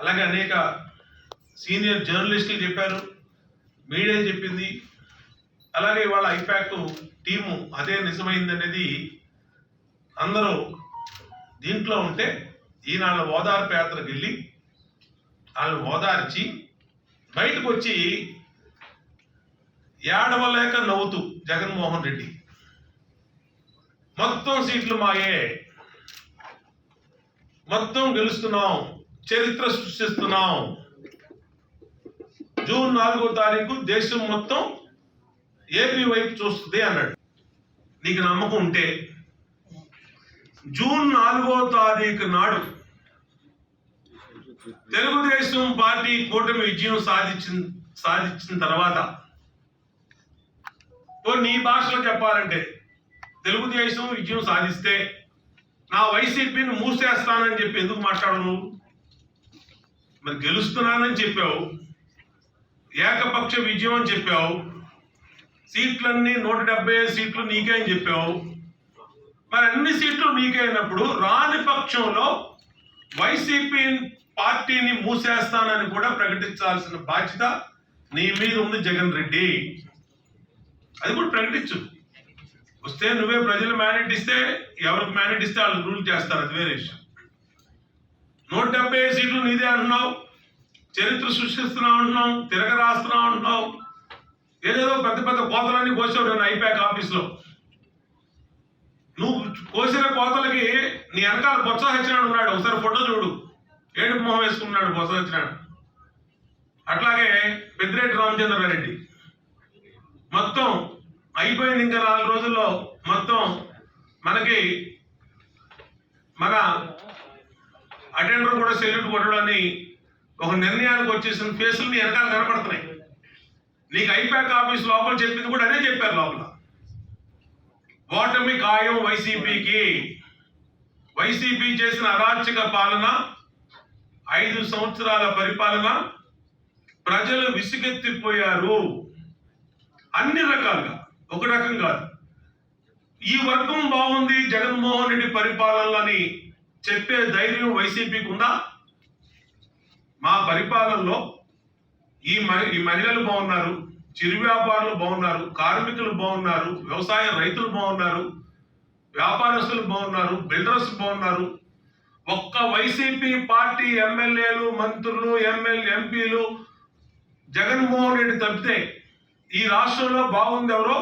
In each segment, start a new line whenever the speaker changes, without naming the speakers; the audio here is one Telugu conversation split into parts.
అలాగే అనేక సీనియర్ జర్నలిస్టులు చెప్పారు మీడియా చెప్పింది. అలాగే వాళ్ళ ఐపాక్ టీము అదే నిజమైంది అనేది అందరూ దీంట్లో ఉంటే ఈనాళ్ళ ఓదార్పు యాత్రకు వెళ్ళి వాళ్ళని ఓదార్చి బయటకు వచ్చి ఏడవలేక నవ్వుతూ జగన్మోహన్ రెడ్డి. మొత్తం సీట్లు మాయే. మొత్తం గెలుస్తున్నాం. చరిత్ర సృష్టిస్తున్నాం. జూన్ నాలుగో తారీఖు దేశం మొత్తం ఏపీ వైపు చూస్తుంది అన్నాడు. నీకు నమ్మకం ఉంటే జూన్ నాలుగో తారీఖు నాడు తెలుగుదేశం పార్టీ కూటమి విజయం సాధించిన సాధించిన తర్వాత ఓ నీ భాషలో చెప్పాలంటే తెలుగుదేశం విజయం సాధిస్తే నా వైసీపీని మూసేస్తానని చెప్పి ఎందుకు మాట్లాడను నువ్వు మరి గెలుస్తున్నానని చెప్పావు. ఏకపక్ష విజయం అని చెప్పావు. సీట్లన్నీ నూట డెబ్బై ఐదు సీట్లు నీకే అని చెప్పావు. మరి అన్ని సీట్లు నీకే అయినప్పుడు రాని పక్షంలో వైసీపీ పార్టీని మూసేస్తానని కూడా ప్రకటించాల్సిన బాధ్యత నీ మీద ఉంది జగన్ రెడ్డి. అది కూడా ప్రకటించు. వస్తే నువ్వే ప్రజలు మేనేట్ ఇస్తే ఎవరికి మేనేట్ ఇస్తే వాళ్ళు రూల్ చేస్తారు. అది వేరే విషయం. నూట డెబ్బై ఐదు సీట్లు నీదే అంటున్నావు. చరిత్ర సృష్టిస్తున్నావు అంటున్నావు తిరగ రాస్తున్నావు అంటున్నావు. ఏదేదో పెద్ద పెద్ద కోతలన్నీ కోసావు నేను ఐపాక్ ఆఫీస్లో. నువ్వు కోసిన కోతలకి నీ వెనకాల బొత్స ఉన్నాడు. ఒకసారి ఫోటో చూడు. ఏడుపు మొహం వేసుకున్నాడు బొత్స అట్లాగే పెద్దిరెడ్డి రామచంద్రారెడ్డి మొత్తం అయిపోయింది ఇంకా నాలుగు రోజుల్లో మొత్తం మనకి మన అటెండర్ కూడా సెల్యూట్ కొట్టడాన్ని ఒక నిర్ణయానికి వచ్చేసిన ఫేసులు నీ వెనకాల కనపడుతున్నాయి. నీకు ఐపాక్ ఆఫీస్ లోపల చెప్పింది కూడా అదే చెప్పారు లోపల. ఓటమి ఖాయం వైసీపీకి. వైసీపీ చేసిన అరాచక పాలన ఐదు సంవత్సరాల పరిపాలన ప్రజలు విసుగెత్తిపోయారు. అన్ని రకాలుగా ఒక రకం కాదు. ఈ వర్గం బాగుంది జగన్మోహన్ రెడ్డి పరిపాలనలో అని చెప్పే ధైర్యం వైసీపీకి ఉందా మా పరిపాలనలో ఈ ఈ మహిళలు బాగున్నారు చిరు వ్యాపారులు బాగున్నారు కార్మికులు బాగున్నారు వ్యవసాయ రైతులు బాగున్నారు వ్యాపారస్తులు బాగున్నారు బిల్డర్స్ బాగున్నారు. ఒక్క వైసీపీ పార్టీ ఎమ్మెల్యేలు మంత్రులు ఎమ్మెల్యే ఎంపీలు జగన్మోహన్ రెడ్డి తప్పితే ఈ రాష్ట్రంలో బాగుంది ఎవరో?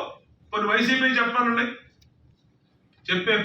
కొన్ని వైసీపీ చెప్పానండి చెప్పే